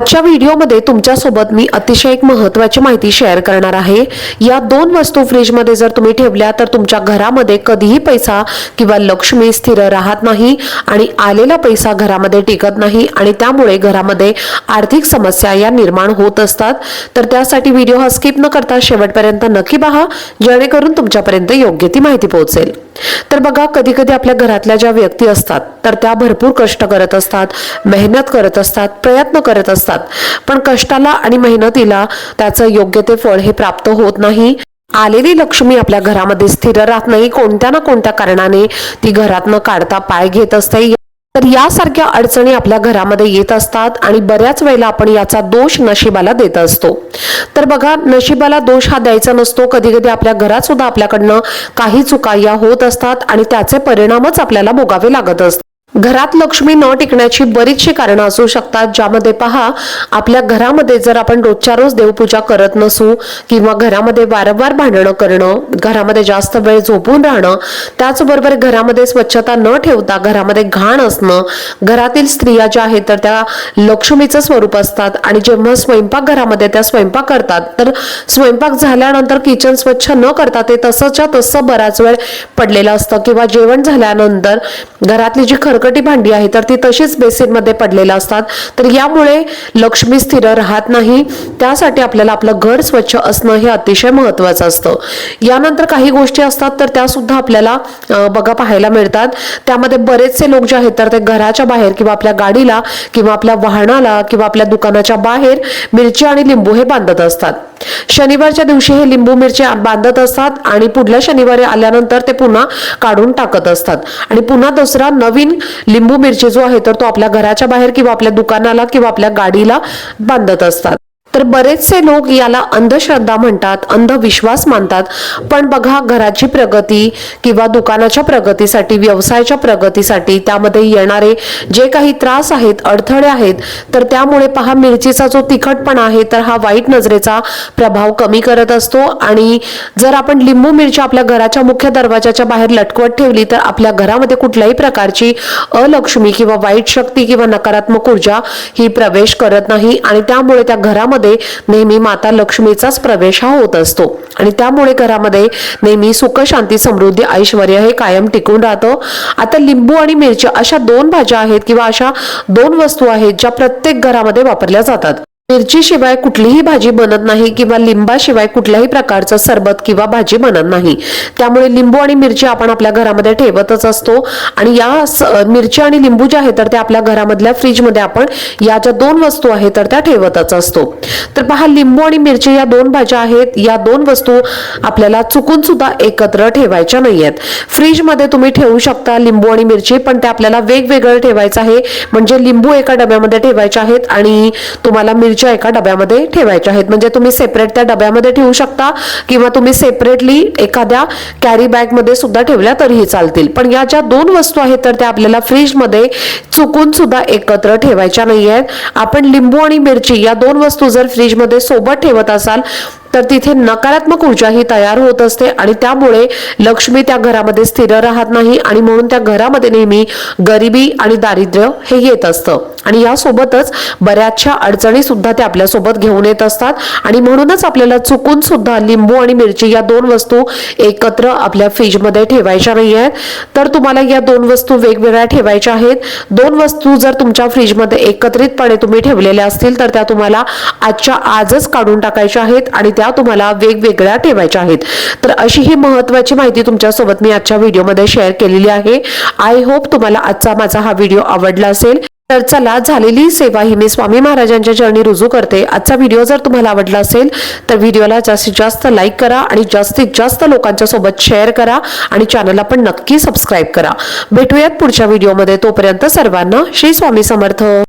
आजच्या व्हिडिओमध्ये तुमच्यासोबत मी अतिशय एक महत्वाची माहिती शेअर करणार आहे. या दोन वस्तू फ्रीजमध्ये जर तुम्ही ठेवल्या तर तुमच्या घरामध्ये कधीही पैसा किंवा लक्ष्मी स्थिर राहत नाही आणि आलेला पैसा घरामध्ये टिकत नाही आणि त्यामुळे घरामध्ये आर्थिक समस्या या निर्माण होत असतात. तर त्यासाठी व्हिडिओ हा स्किप न करता शेवटपर्यंत नक्की पहा जेणेकरून तुमच्यापर्यंत योग्य ती माहिती पोहोचेल. तर बघा कधी कधी आपल्या घरातल्या ज्या व्यक्ती असतात तर त्या भरपूर कष्ट करत असतात मेहनत करत असतात प्रयत्न करत असतात. पण कष्टाला आणि मेहनतीला त्याचं योग्य ते फळ हे प्राप्त होत नाही. आलेली लक्ष्मी आपल्या घरामध्ये स्थिर राहत नाही. कोणत्या ना कोणत्या कारणाने ती घरातनं काढता पाय घेत असते. तर यासारख्या अडचणी आपल्या घरामध्ये येत असतात आणि बऱ्याच वेळेला आपण याचा दोष नशिबाला देत असतो. तर बघा नशिबाला दोष हा द्यायचा नसतो. कधी कधी आपल्या घरात सुद्धा आपल्याकडनं काही चुका या होत असतात आणि त्याचे परिणामच आपल्याला भोगावे लागत असतात. घरात लक्ष्मी न टिकण्याची बरीचशी कारणं असू शकतात ज्यामध्ये पहा आपल्या घरामध्ये जर आपण रोजच्या रोज देवपूजा करत नसू किंवा घरामध्ये वारंवार भांडणं करणं घरामध्ये जास्त वेळ झोपून राहणं त्याचबरोबर घरामध्ये स्वच्छता न ठेवता घरामध्ये घाण असणं घरातील स्त्रिया ज्या आहेत तर त्या लक्ष्मीचं स्वरूप असतात आणि जेव्हा स्वयंपाक घरामध्ये त्या स्वयंपाक करतात तर स्वयंपाक झाल्यानंतर किचन स्वच्छ न करता ते तसंच्या तसं बराच वेळ पडलेलं असतं किंवा जेवण झाल्यानंतर घरातली जी खरकटी भांडी आहे तर ती तशीच बेसिनमध्ये पडलेल्या असतात. तर यामुळे लक्ष्मी स्थिर राहत नाही. त्यासाठी आपल्याला आपलं घर स्वच्छ असणं हे अतिशय महत्वाचं असतं. यानंतर काही गोष्टी असतात तर त्या सुद्धा आपल्याला बघा पाहायला मिळतात. त्यामध्ये बरेचसे लोक जे आहेत तर ते घराच्या बाहेर किंवा आपल्या गाडीला किंवा आपल्या वाहनाला किंवा आपल्या दुकानाच्या बाहेर मिरची आणि लिंबू हे बांधत असतात. शनिवारच्या दिवशी हे लिंबू मिरची बांधत असतात आणि पुढल्या शनिवारी आल्यानंतर ते पुन्हा काढून टाकत असतात. आणि पुन्हा दुसरा नवीन लिंबू मिरची जो आहे तर तो आपल्या घराच्या बाहेर किंवा आपल्या दुकानाला किंवा आपल्या गाडीला बांधत असतात. तर बरेचसे लोक याला अंधश्रद्धा म्हणतात अंधविश्वास मानतात. पण बघा घराची प्रगती किंवा दुकानाच्या प्रगतीसाठी व्यवसायाच्या प्रगतीसाठी त्यामध्ये येणारे जे काही त्रास आहेत अडथळे आहेत तर त्यामुळे पहा मिरचीचा जो तिखटपणा आहे तर हा वाईट नजरेचा प्रभाव कमी करत असतो. आणि जर आपण लिंबू मिरची आपल्या घराच्या मुख्य दरवाजाच्या बाहेर लटकवत ठेवली तर आपल्या घरामध्ये कुठल्याही प्रकारची अलक्ष्मी किंवा वाईट शक्ती किंवा नकारात्मक ऊर्जा ही प्रवेश करत नाही. आणि त्यामुळे त्या घरामध्ये नेहमी माता लक्ष्मीचाच प्रवेश हा होत असतो. आणि त्यामुळे घरामध्ये नेहमी सुख शांती समृद्धी ऐश्वर हे कायम टिकून राहतं. आता लिंबू आणि मिरची अशा दोन भाज्या आहेत किंवा अशा दोन वस्तू आहेत ज्या प्रत्येक घरामध्ये वापरल्या जातात. मिरचीशिवाय कुठलीही भाजी बनत नाही किंवा लिंबाशिवाय कुठल्याही प्रकारचं सरबत किंवा भाजी बनत नाही. त्यामुळे लिंबू आणि मिरची आपण आपल्या घरामध्ये ठेवतच असतो. आणि या मिरची आणि लिंबू जे आहेत तर ते आपल्या घरामधल्या फ्रीजमध्ये आपण या ज्या दोन वस्तू आहेत तर त्या ठेवतच असतो. तर पहा लिंबू आणि मिरची या दोन भाज्या आहेत. या दोन वस्तू आपल्याला चुकून सुद्धा एकत्र ठेवायच्या नाही आहेत फ्रीजमध्ये तुम्ही ठेवू शकता लिंबू आणि मिरची पण ते आपल्याला वेगवेगळं ठेवायचं आहे. म्हणजे लिंबू एका डब्यामध्ये ठेवायचे आहेत आणि तुम्हाला मिरची मिरच्या एका डब्यामध्ये ठेवायच्या आहेत. म्हणजे तुम्ही सेपरेट त्या डब्यामध्ये ठेवू शकता किंवा तुम्ही सेपरेटली एखाद्या कॅरी बॅगमध्ये सुद्धा ठेवल्या तरीही चालतील. पण या ज्या दोन वस्तू आहेत तर त्या आपल्याला फ्रीजमध्ये चुकून सुद्धा एकत्र ठेवायच्या नाही आहेत आपण लिंबू आणि मिरची या दोन वस्तू जर फ्रीजमध्ये सोबत ठेवत असाल तर तिथे नकारात्मक ऊर्जा ही तयार होत असते आणि त्यामुळे लक्ष्मी त्या घरामध्ये स्थिर राहत नाही आणि म्हणून त्या घरामध्ये नेहमी गरिबी आणि दारिद्र्य हे येत असतं. आणि यासोबतच बऱ्याचशा अडचणी सुद्धा ते आपल्यासोबत घेऊन येत असतात. आणि म्हणूनच आपल्याला चुकून सुद्धा लिंबू आणि मिरची या दोन वस्तू एकत्र आपल्या फ्रीजमध्ये ठेवायच्या नाही आहेत. तर तुम्हाला या दोन वस्तू वेगवेगळ्या ठेवायच्या आहेत. दोन वस्तू जर तुमच्या फ्रीजमध्ये एकत्रितपणे तुम्ही ठेवलेल्या असतील तर त्या तुम्हाला आजच्या आजच काढून टाकायच्या आहेत आणि त्या तुम्हाला वेगवेगळ्या ठेवायच्या आहेत. तर अशी ही महत्वाची माहिती तुमच्यासोबत मी आजच्या व्हिडिओमध्ये शेअर केलेली आहे. आय होप तुम्हाला आजचा माझा हा व्हिडिओ आवडला असेल. तर चला झालेली सेवा ही मी स्वामी महाराजांच्या चरणी रुजू करते. आजचा व्हिडिओ जर तुम्हाला आवडला असेल तर व्हिडिओला जास्तीत जास्त लाईक करा आणि जास्तीत जास्त लोकांच्या सोबत शेअर करा आणि चॅनलला पण नक्की सबस्क्राईब करा. भेटूयात पुढच्या व्हिडिओमध्ये तोपर्यंत सर्वांना श्री स्वामी समर्थ.